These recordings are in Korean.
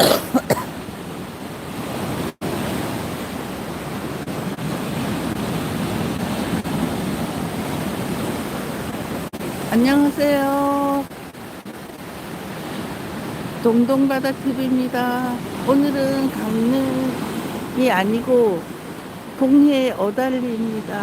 안녕하세요. 동동바다 TV입니다. 오늘은 강릉이 아니고 동해 어달리입니다.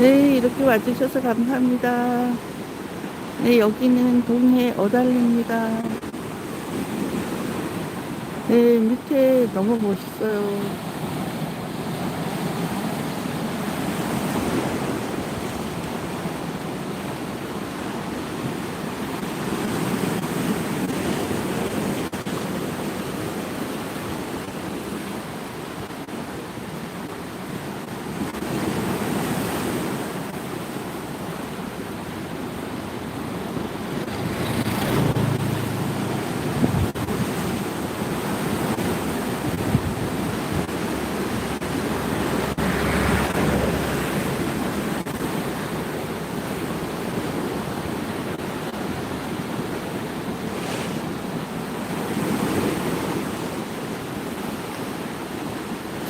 네, 이렇게 와주셔서 감사합니다. 네, 여기는 동해 어달리입니다. 네, 밑에 너무 멋있어요.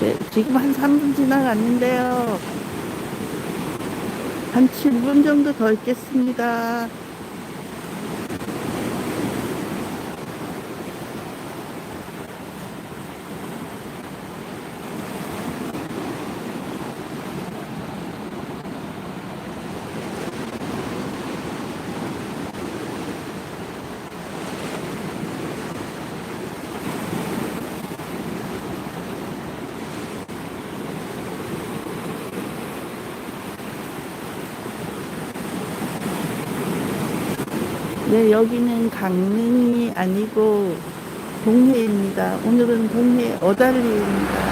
제- 지금 한 3분 지나갔는데요. 한 7분 정도 더 있겠습니다. 네, 여기는 강릉이 아니고 동해입니다. 오늘은 동해 어달리입니다.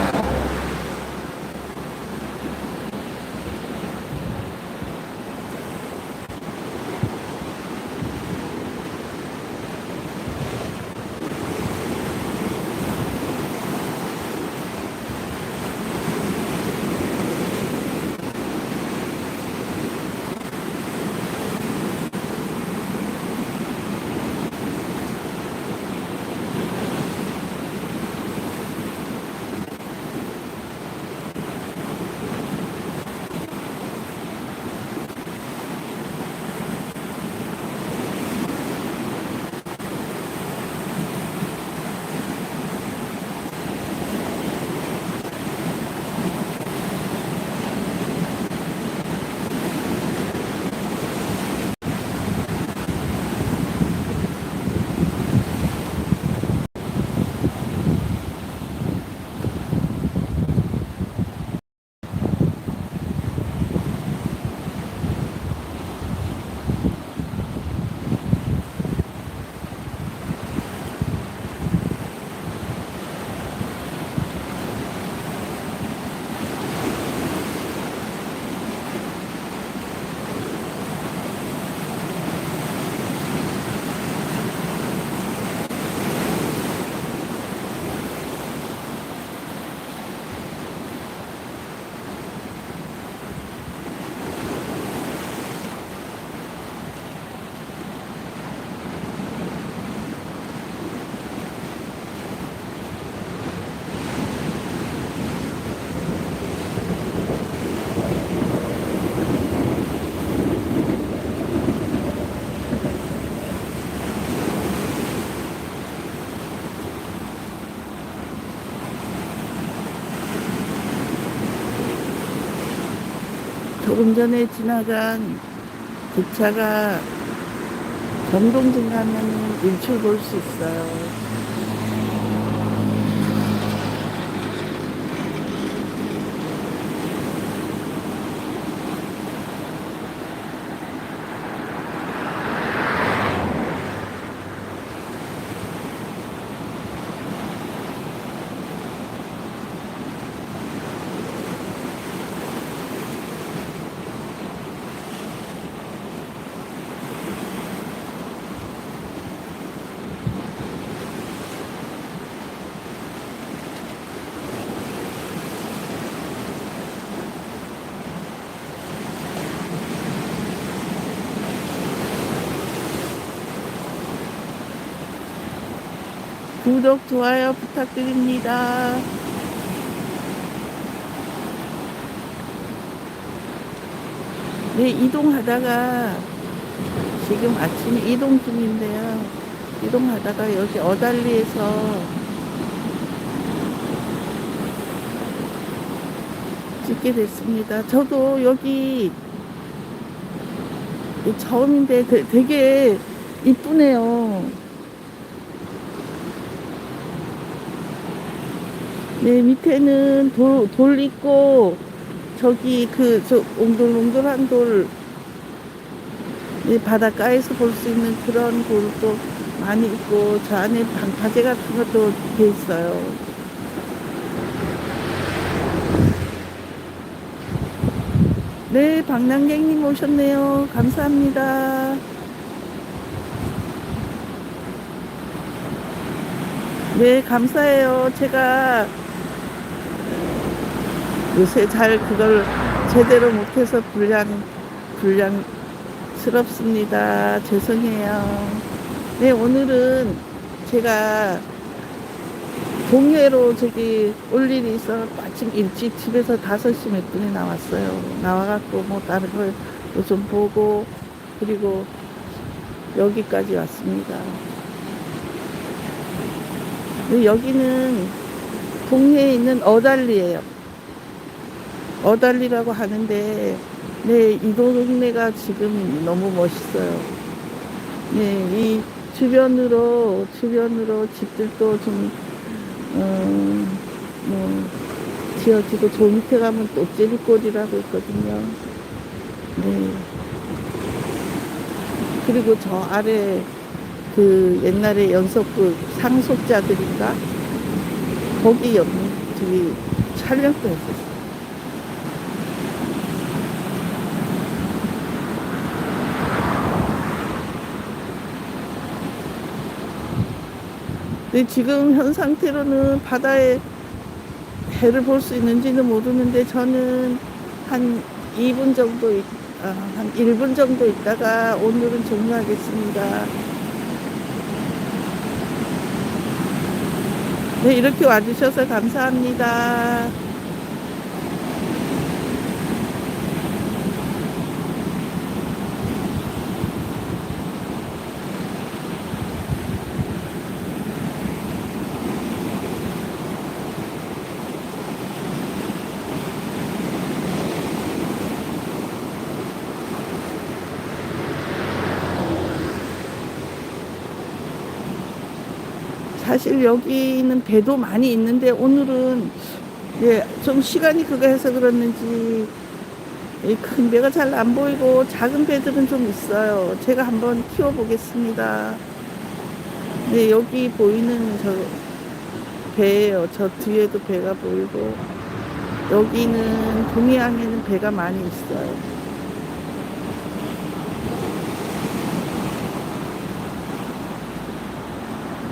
조금 전에 지나간 기차가 정동진 가면은 일출 볼 수 있어요. 구독, 좋아요 부탁드립니다. 네, 이동하다가 지금 아침 이동 중인데요. 이동하다가 여기 어달리에서 찍게 됐습니다. 저도 여기 처음인데 되- 되게 이쁘네요. 네, 밑에는 돌, 돌 있고, 저기 그, 저, 옹돌옹돌한 돌, 네, 바닷가에서 볼 수 있는 그런 돌도 많이 있고, 저 안에 방파제 같은 것도 돼 있어요. 네, 방랑객님 오셨네요. 감사합니다. 네, 감사해요. 제가 요새 잘 그걸 제대로 못해서 불량, 불량스럽습니다. 죄송해요. 네, 오늘은 제가 동해로 저기 올 일이 있어 마침 일찍 집에서 5시 몇 분에 나왔어요. 나와갖고 뭐 다른 걸좀 보고 그리고 여기까지 왔습니다. 네, 여기는 동해에 있는 어달리예요. 어달리라고 하는데 네, 이 동네가 지금 너무 멋있어요. 네, 이 주변으로 주변으로 집들도 좀 어, 뭐 지어지고 저 밑에 가면 또 찌릿골이라고 있거든요. 네. 그리고 저 아래 그 옛날에 연속그 상속자들인가 거기 옆 저기 촬영도 했었어. 근데 지금 현 상태로는 바다에 해를 볼 수 있는지는 모르는데 저는 한 2분 정도, 있, 아, 한 1분 정도 있다가 오늘은 종료하겠습니다. 네, 이렇게 와주셔서 감사합니다. 사실 여기는 배도 많이 있는데 오늘은 예, 좀 시간이 그거 해서 그렇는지 이큰 배가 잘 안 보이고 작은 배들은 좀 있어요. 제가 한번 키워보겠습니다. 네, 여기 보이는 저 배예요. 저 뒤에도 배가 보이고 여기는 동해안에는 배가 많이 있어요.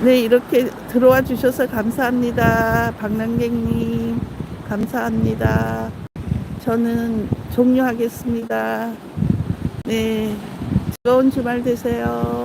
네, 이렇게 들어와 주셔서 감사합니다. 박남객님, 감사합니다. 저는 종료하겠습니다. 네, 즐거운 주말 되세요.